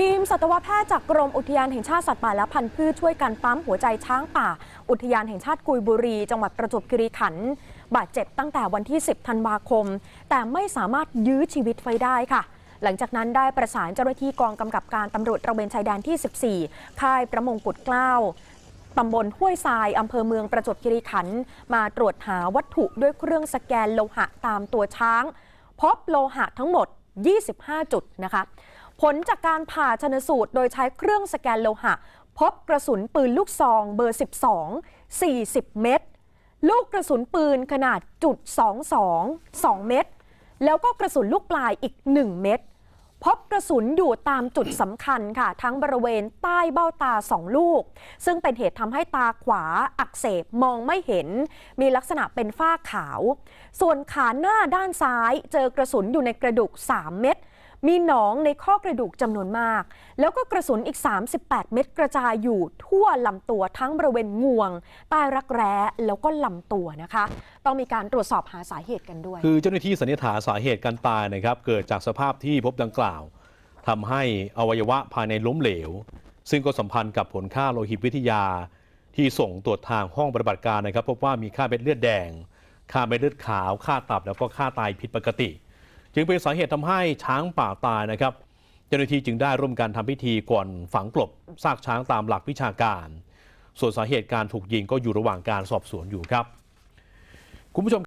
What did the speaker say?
ทีมสัตวแพทย์จากกรมอุทยานแห่งชาติสัตว์ป่าและพันธุ์พืชช่วยกันปั๊มหัวใจช้างป่า อุทยานแห่งชาติกุยบุรี จังหวัดประจวบคีรีขันธ์บาดเจ็บตั้งแต่วันที่ 10 ธันวาคม แต่ไม่สามารถยื้อชีวิตไว้ได้ค่ะ หลังจากนั้นได้ประสานเจ้าหน้าที่กองกำกับการตำรวจระเวนชายแดนที่ 14 ค่ายประมงกุฎเกล้าตำบลห้วยทรายอำเภอเมืองประจวบคีรีขันธ์มาตรวจหาวัตถุด้วยเครื่องสแกนโลหะตามตัวช้าง พบโลหะทั้งหมด 25 จุดนะคะ ผลจากการผ่าชนสูตรโดยใช้เครื่องสแกนโลหะ พบกระสุนปืนลูกซองเบอร์ 12 40 เม็ดลูกกระสุนปืนขนาดจุด22 2 เม็ดแล้วก็กระสุนลูกปลายอีก 1 เม็ดพบกระสุนอยู่ตามจุดสำคัญค่ะ ทั้งบริเวณใต้เบ้าตา2ลูก ซึ่งเป็นเหตุทำให้ตาขวาอักเสบมองไม่เห็น มีลักษณะเป็นฝ้าขาว ส่วนขาหน้าด้านซ้ายเจอกระสุนอยู่ในกระดูก 3 เม็ด มีหนองในข้อกระดูกจำนวนมาก แล้วก็กระสุนอีก 38 เม็ดกระจายอยู่ทั่วลำตัวทั้งบริเวณงวง ใต้รักแร้แล้วก็ลำตัวนะคะ ต้องมีการตรวจสอบหาสาเหตุกันด้วย คือเจ้าหน้าที่สันนิษฐานสาเหตุการตายนะครับเกิดจากสภาพที่พบดังกล่าวทำให้อวัยวะภายในล้มเหลว ซึ่งก็สัมพันธ์กับผลค่าโลหิตวิทยา ที่ส่งตรวจทางห้องปฏิบัติการนะครับ พบว่ามีค่าเม็ดเลือดแดง ค่าเม็ดเลือดขาว ค่าตับแล้วก็ค่าไตผิดปกติ จึงเป็นสาเหตุทำให้ช้างป่าตายนะครับ เจ้าหน้าที่จึงได้ร่วมกันทำพิธีก่อนฝังกลบซากช้างตามหลักวิชาการ ส่วนสาเหตุการถูกยิงก็อยู่ระหว่างการสอบสวนอยู่ครับ คุณผู้ชม